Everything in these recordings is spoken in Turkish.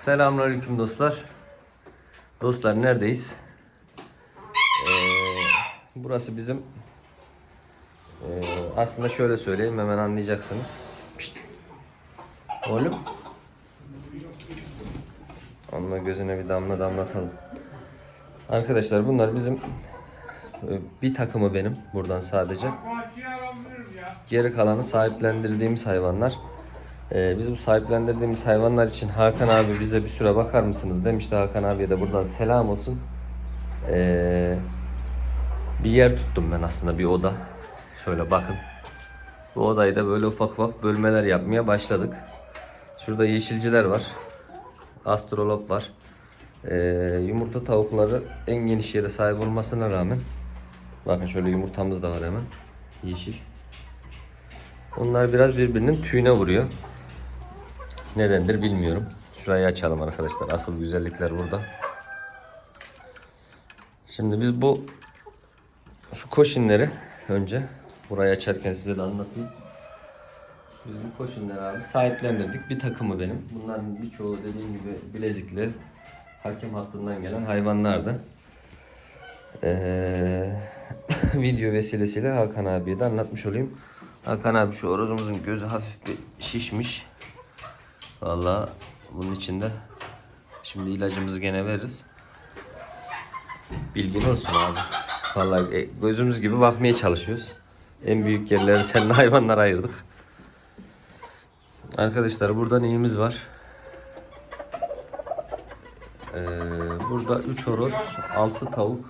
Selamünaleyküm dostlar. Dostlar neredeyiz? Ee, burası bizim ee, aslında şöyle söyleyeyim hemen anlayacaksınız. Pişt. Oğlum. Amma gözüne bir damla damlatalım. Arkadaşlar bunlar bizim e, bir takımı benim buradan sadece. Geri kalanı sahiplendirdiğimiz hayvanlar. Ee, biz bu sahiplendirdiğimiz hayvanlar için Hakan abi bize bir süre bakar mısınız demişti. Hakan abiye de buradan selam olsun. Ee, bir yer tuttum ben aslında bir oda. Şöyle bakın. Bu odayı da böyle ufak ufak bölmeler yapmaya başladık. Şurada yeşilciler var. Astrolop var. Ee, yumurta tavukları en geniş yere sahip olmasına rağmen bakın şöyle yumurtamız da var hemen. Yeşil. Onlar biraz birbirinin tüyüne vuruyor. Nedendir bilmiyorum. Şurayı açalım arkadaşlar. Asıl güzellikler burada. Şimdi biz bu şu koşinleri önce burayı açarken size de anlatayım. Biz bu koşinleri abi sahiplendirdik. Bir takımı benim. Bunların birçoğu dediğim gibi bilezikli hakem hattından gelen hayvanlardı. Ee, video vesilesiyle Hakan abiye de anlatmış olayım. Hakan abi şu orozumuzun gözü hafif bir şişmiş. Vallahi bunun içinde şimdi ilacımızı gene veririz. Bilgin olsun abi. Vallahi e, gözümüz gibi bakmaya çalışıyoruz. En büyük yerleri seninle hayvanlar ayırdık. Arkadaşlar burada neyimiz var? Ee, burada 3 horoz, 6 tavuk.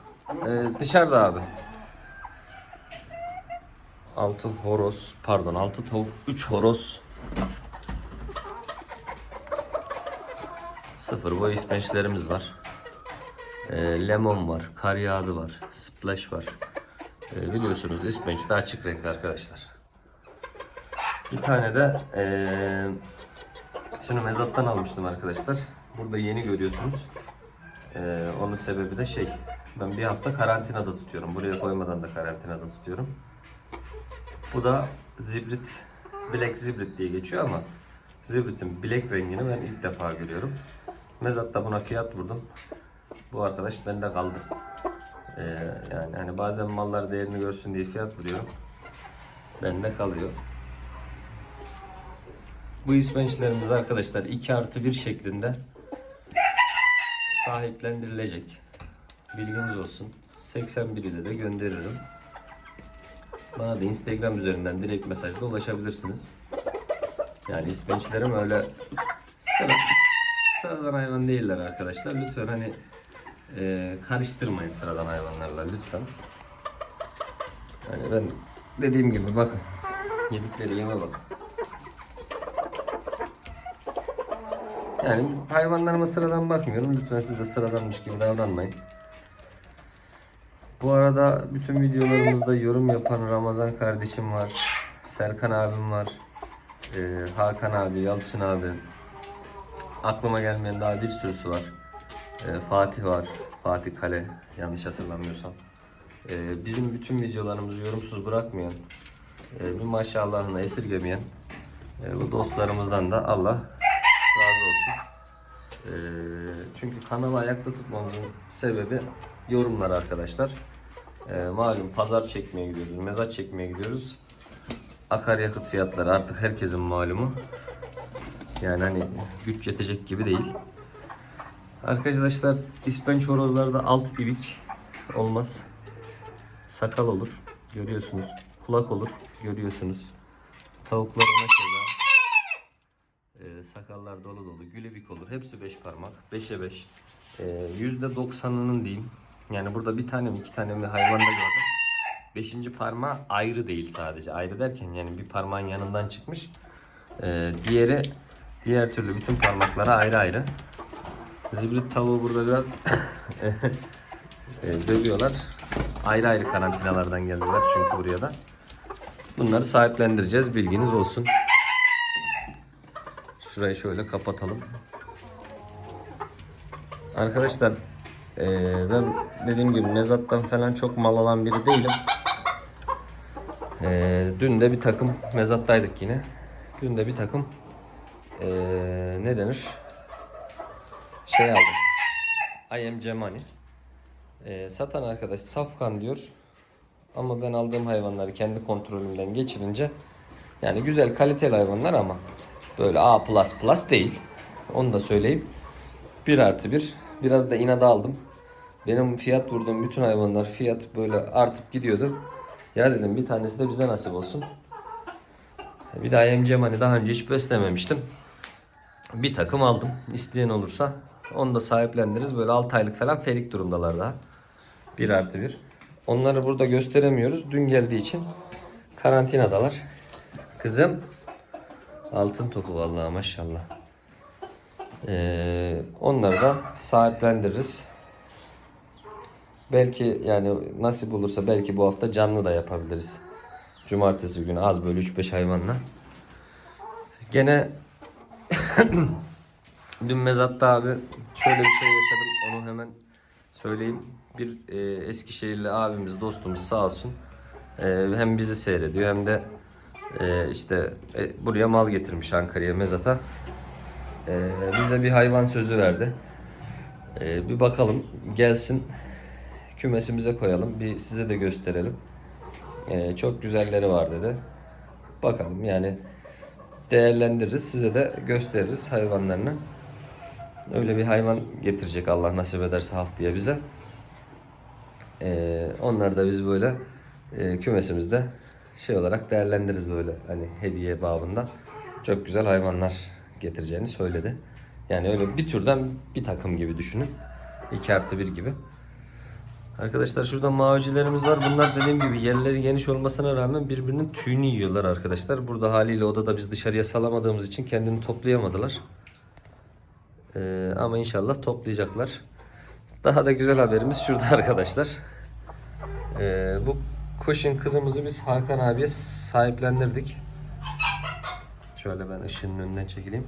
Ee, dışarıda abi. 6 horoz, pardon 6 tavuk, 3 horoz. 0 boy ispençlerimiz var. Ee, lemon var, kar yağdı var, splash var. Ee, biliyorsunuz ispenç de açık renkli arkadaşlar. Bir tane de ee, şunu mezattan almıştım arkadaşlar. Burada yeni görüyorsunuz. Ee, onun sebebi de şey, ben bir hafta karantinada tutuyorum. Buraya koymadan da karantinada tutuyorum. Bu da zibrit, black zibrit diye geçiyor ama zibritin black rengini ben ilk defa görüyorum. Mezatta buna fiyat vurdum. Bu arkadaş bende kaldı. Ee, yani hani bazen mallar değerini görsün diye fiyat vuruyorum. Bende kalıyor. Bu ispençlerimiz arkadaşlar 2 artı 1 şeklinde sahiplendirilecek. Bilginiz olsun. 81 ile de gönderirim. Bana da Instagram üzerinden direkt mesajla ulaşabilirsiniz. Yani ispençlerim öyle sıra, sıradan hayvan değiller arkadaşlar. Lütfen hani e, karıştırmayın sıradan hayvanlarla lütfen. Yani ben dediğim gibi bakın. Yedikleri yeme bakın. Yani hayvanlarıma sıradan bakmıyorum. Lütfen siz de sıradanmış gibi davranmayın. Bu arada bütün videolarımızda yorum yapan Ramazan kardeşim var. Serkan abim var. Ee, Hakan abi, Yalçın abi. Aklıma gelmeyen daha bir sürüsü var. Ee, Fatih var. Fatih Kale yanlış hatırlamıyorsam. Ee, bizim bütün videolarımızı yorumsuz bırakmayan, e, bir maşallahını esirgemeyen e, bu dostlarımızdan da Allah razı olsun. Ee, çünkü kanalı ayakta tutmamızın sebebi yorumlar arkadaşlar. Ee, malum pazar çekmeye gidiyoruz, mezat çekmeye gidiyoruz. Akaryakıt fiyatları artık herkesin malumu. Yani hani güç yetecek gibi değil. Arkadaşlar ispenç horozlarda alt ibik olmaz. Sakal olur. Görüyorsunuz. Kulak olur. Görüyorsunuz. Tavuklar ona keza. Ee, sakallar dolu dolu. Gülebik olur. Hepsi 5 parmak. 5'e 5. Ee, %90'ının diyeyim. Yani burada bir tane mi iki tane mi hayvanda gördüm. Beşinci parmağı ayrı değil sadece. Ayrı derken yani bir parmağın yanından çıkmış. Ee, diğeri diğer türlü bütün parmaklara ayrı ayrı. Zibrit tavuğu burada biraz e, dövüyorlar. Ayrı ayrı karantinalardan geldiler çünkü buraya da. Bunları sahiplendireceğiz. Bilginiz olsun. Şurayı şöyle kapatalım. Arkadaşlar eee, ben dediğim gibi mezattan falan çok mal alan biri değilim. Dün de bir takım mezattaydık yine. Dün de bir takım eee, ne denir? şey aldım. I am Cemani. Ee, satan arkadaş safkan diyor. Ama ben aldığım hayvanları kendi kontrolümden geçirince yani güzel kaliteli hayvanlar ama böyle A++ değil. Onu da söyleyeyim. 1 artı 1. Biraz da inada aldım. Benim fiyat vurduğum bütün hayvanlar fiyat böyle artıp gidiyordu. Ya dedim bir tanesi de bize nasip olsun. Bir daha yemcem hani daha önce hiç beslememiştim. Bir takım aldım. İsteyen olursa onu da sahiplendiririz. Böyle 6 aylık falan ferik durumdalar daha. 1 artı 1. Onları burada gösteremiyoruz. Dün geldiği için karantinadalar. Kızım altın topu vallahi maşallah. Ee, onları da sahiplendiririz. Belki yani nasip olursa belki bu hafta canlı da yapabiliriz. Cumartesi günü az böyle 3-5 hayvanla. Gene dün mezatta abi şöyle bir şey yaşadım. Onu hemen söyleyeyim. Bir e, Eskişehirli abimiz, dostumuz sağ olsun. E, hem bizi seyrediyor hem de e, işte e, buraya mal getirmiş Ankara'ya mezata. E, bize bir hayvan sözü verdi. E, bir bakalım gelsin kümesimize koyalım. Bir size de gösterelim. Ee, çok güzelleri var dedi. Bakalım yani değerlendiririz. Size de gösteririz hayvanlarını. Öyle bir hayvan getirecek Allah nasip ederse haftaya bize. Ee, onları da biz böyle e, kümesimizde şey olarak değerlendiririz böyle hani hediye babında. Çok güzel hayvanlar getireceğini söyledi. Yani öyle bir türden bir takım gibi düşünün. 2 artı 1 gibi. Arkadaşlar şurada mavicilerimiz var. Bunlar dediğim gibi yerleri geniş olmasına rağmen birbirinin tüyünü yiyorlar arkadaşlar. Burada haliyle odada biz dışarıya salamadığımız için kendini toplayamadılar. Ee, ama inşallah toplayacaklar. Daha da güzel haberimiz şurada arkadaşlar. Ee, bu kuşun kızımızı biz Hakan abiye sahiplendirdik. Şöyle ben ışığın önünden çekileyim.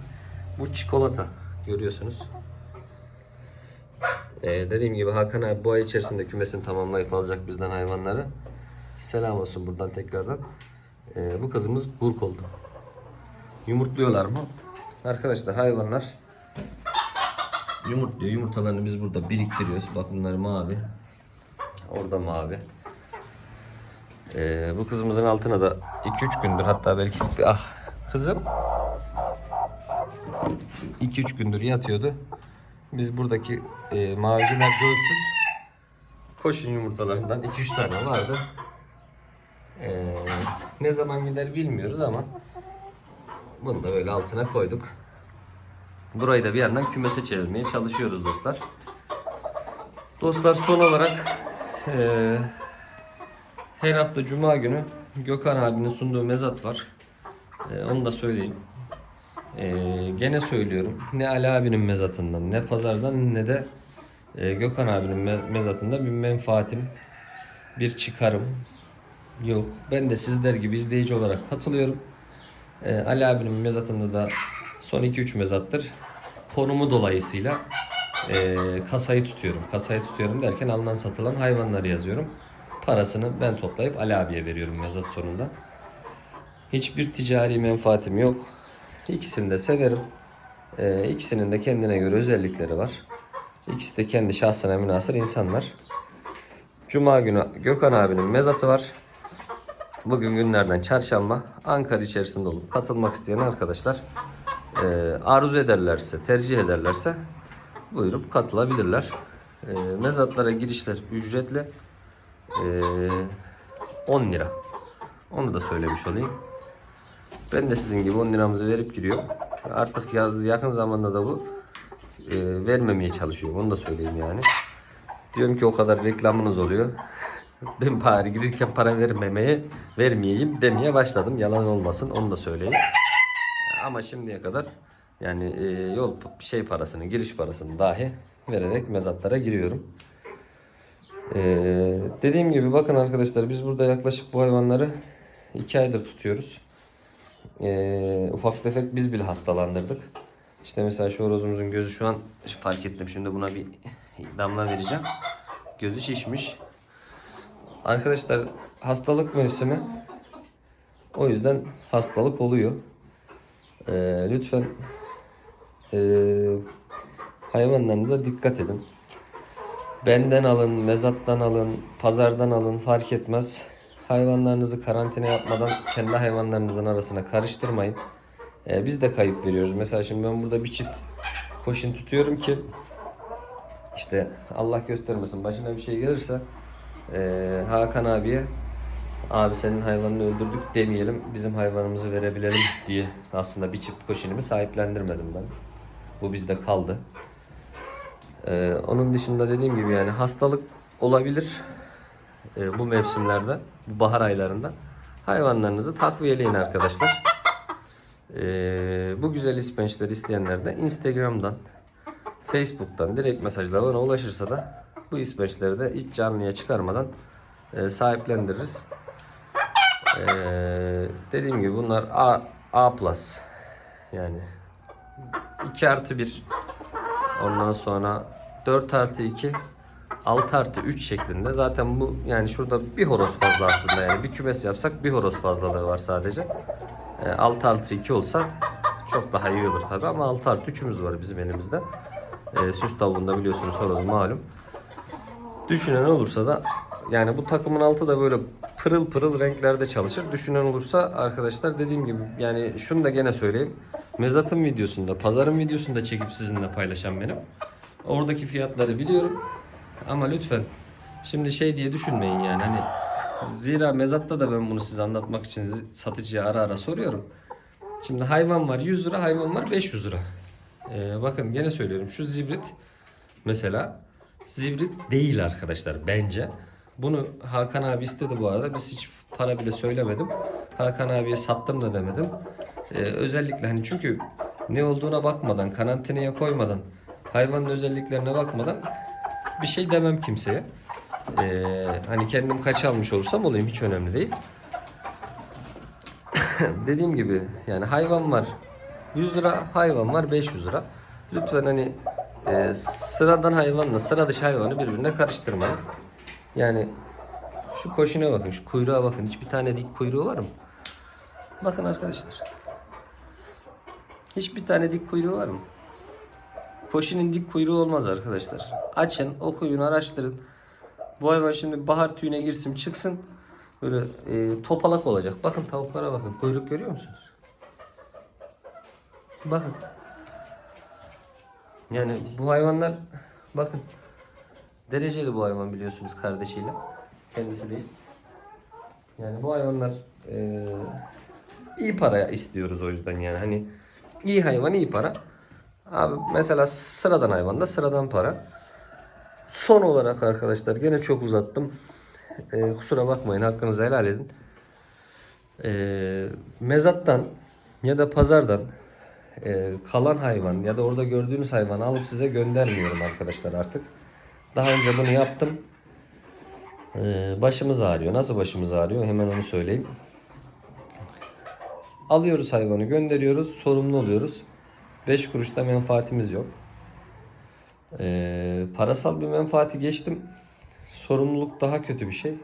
Bu çikolata görüyorsunuz. Ee, dediğim gibi Hakan abi bu ay içerisinde kümesini tamamlayıp alacak bizden hayvanları. Selam olsun buradan tekrardan. Ee, bu kızımız burk oldu. Yumurtluyorlar mı? Arkadaşlar hayvanlar yumurtluyor. Yumurtalarını biz burada biriktiriyoruz. Bak bunlar mavi. Orada mavi. Ee, bu kızımızın altına da 2-3 gündür hatta belki ah kızım 2-3 gündür yatıyordu. Biz buradaki e, maviciler göğsüz koşun yumurtalarından 2-3 tane vardı. E, ne zaman gider bilmiyoruz ama bunu da böyle altına koyduk. Burayı da bir yandan kümese çevirmeye çalışıyoruz dostlar. Dostlar son olarak e, her hafta cuma günü Gökhan abinin sunduğu mezat var. E, onu da söyleyeyim. Ee, gene söylüyorum. Ne Ali abinin mezatından, ne pazardan ne de e, Gökhan abinin me- mezatında bir menfaatim, bir çıkarım yok. Ben de sizler gibi izleyici olarak katılıyorum. Ee, Ali abinin mezatında da son 2-3 mezattır. Konumu dolayısıyla e, kasayı tutuyorum. Kasayı tutuyorum derken alınan satılan hayvanları yazıyorum. Parasını ben toplayıp Ali abiye veriyorum mezat sonunda. Hiçbir ticari menfaatim yok. İkisini de severim. Ee, ikisinin de kendine göre özellikleri var. İkisi de kendi şahsına münasır insanlar. Cuma günü Gökhan abinin mezatı var. Bugün günlerden çarşamba. Ankara içerisinde olup katılmak isteyen arkadaşlar e, arzu ederlerse, tercih ederlerse buyurup katılabilirler. E, mezatlara girişler ücretli. E, 10 lira. Onu da söylemiş olayım. Ben de sizin gibi 10 liramızı verip giriyorum. Artık yaz, yakın zamanda da bu e, vermemeye çalışıyorum. Onu da söyleyeyim yani. Diyorum ki o kadar reklamınız oluyor. ben bari girirken para vermemeye, vermeyeyim demeye başladım. Yalan olmasın onu da söyleyeyim. Ama şimdiye kadar yani e, yol şey parasını, giriş parasını dahi vererek mezatlara giriyorum. Ee, dediğim gibi bakın arkadaşlar biz burada yaklaşık bu hayvanları 2 aydır tutuyoruz. Ee, ufak tefek biz bile hastalandırdık. İşte mesela şu horozumuzun gözü şu an fark ettim. Şimdi buna bir damla vereceğim. Gözü şişmiş. Arkadaşlar hastalık mevsimi. O yüzden hastalık oluyor. Ee, lütfen ee, Hayvanlarınıza dikkat edin. Benden alın, mezattan alın, pazardan alın fark etmez. Hayvanlarınızı karantina yapmadan kendi hayvanlarınızın arasına karıştırmayın. Ee, biz de kayıp veriyoruz. Mesela şimdi ben burada bir çift koşun tutuyorum ki işte Allah göstermesin başına bir şey gelirse ee, Hakan abiye abi senin hayvanını öldürdük demeyelim bizim hayvanımızı verebilelim diye aslında bir çift koşinimi sahiplendirmedim ben. Bu bizde kaldı. Ee, onun dışında dediğim gibi yani hastalık olabilir ee, bu mevsimlerde, bu bahar aylarında. Hayvanlarınızı takviyeleyin arkadaşlar. Ee, bu güzel ispençler isteyenler de Instagram'dan, Facebook'tan direkt mesajla bana ulaşırsa da bu ispençleri de hiç canlıya çıkarmadan e, sahiplendiririz. Ee, dediğim gibi bunlar A, A+. Yani 2 artı 1 Ondan sonra 4 artı 2 6 artı 3 şeklinde. Zaten bu yani şurada bir horoz fazla aslında yani bir kümes yapsak bir horoz fazlalığı var sadece. E, 6 artı 2 olsa çok daha iyi olur tabi ama 6 artı 3'ümüz var bizim elimizde. E, süs tavuğunda biliyorsunuz horoz malum. Düşünen olursa da yani bu takımın altı da böyle pırıl pırıl renklerde çalışır. Düşünen olursa arkadaşlar dediğim gibi yani şunu da gene söyleyeyim. Mezat'ın videosunda, pazarın videosunda çekip sizinle paylaşan benim. Oradaki fiyatları biliyorum. Ama lütfen şimdi şey diye düşünmeyin yani hani zira mezatta da ben bunu size anlatmak için satıcıya ara ara soruyorum. Şimdi hayvan var 100 lira, hayvan var 500 lira. Ee, bakın gene söylüyorum şu zibrit mesela zibrit değil arkadaşlar bence. Bunu Hakan abi istedi bu arada. Biz hiç para bile söylemedim. Hakan abiye sattım da demedim. Ee, özellikle hani çünkü ne olduğuna bakmadan, karantinaya koymadan, hayvanın özelliklerine bakmadan bir şey demem kimseye. Ee, hani kendim kaç almış olursam olayım hiç önemli değil. Dediğim gibi yani hayvan var 100 lira, hayvan var 500 lira. Lütfen hani e, sıradan hayvanla sıra dışı hayvanı birbirine karıştırmayın. Yani şu koşuna bakın, şu kuyruğa bakın. Hiçbir tane dik kuyruğu var mı? Bakın arkadaşlar. Hiçbir tane dik kuyruğu var mı? Koşinin dik kuyruğu olmaz arkadaşlar. Açın, okuyun, araştırın. Bu hayvan şimdi bahar tüyüne girsin çıksın. Böyle e, topalak olacak. Bakın tavuklara bakın. Kuyruk görüyor musunuz? Bakın. Yani bu hayvanlar bakın dereceli bu hayvan biliyorsunuz kardeşiyle. Kendisi değil. Yani bu hayvanlar e, iyi para istiyoruz o yüzden yani. Hani iyi hayvan iyi para. Abi mesela sıradan hayvan da sıradan para. Son olarak arkadaşlar gene çok uzattım. E, kusura bakmayın hakkınızı helal edin. E, mezattan ya da pazardan e, kalan hayvan ya da orada gördüğünüz hayvanı alıp size göndermiyorum arkadaşlar artık. Daha önce bunu yaptım. E, başımız ağrıyor. Nasıl başımız ağrıyor? Hemen onu söyleyeyim. Alıyoruz hayvanı gönderiyoruz. Sorumlu oluyoruz. 5 kuruşta menfaatimiz yok. E, parasal bir menfaati geçtim. Sorumluluk daha kötü bir şey.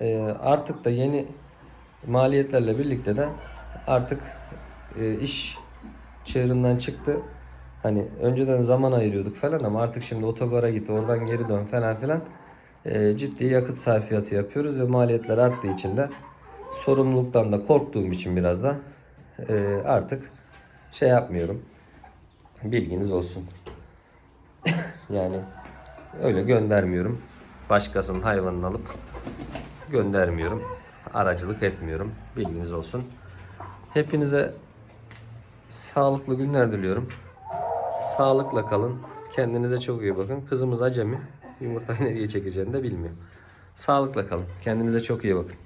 E, artık da yeni maliyetlerle birlikte de artık e, iş çığırından çıktı. Hani önceden zaman ayırıyorduk falan ama artık şimdi otogara git oradan geri dön falan filan. E, ciddi yakıt sarfiyatı yapıyoruz ve maliyetler arttığı için de sorumluluktan da korktuğum için biraz da e, artık şey yapmıyorum. Bilginiz olsun. yani öyle göndermiyorum. Başkasının hayvanını alıp göndermiyorum. Aracılık etmiyorum. Bilginiz olsun. Hepinize sağlıklı günler diliyorum. Sağlıkla kalın. Kendinize çok iyi bakın. Kızımız acemi. Yumurtayı nereye çekeceğini de bilmiyor. Sağlıkla kalın. Kendinize çok iyi bakın.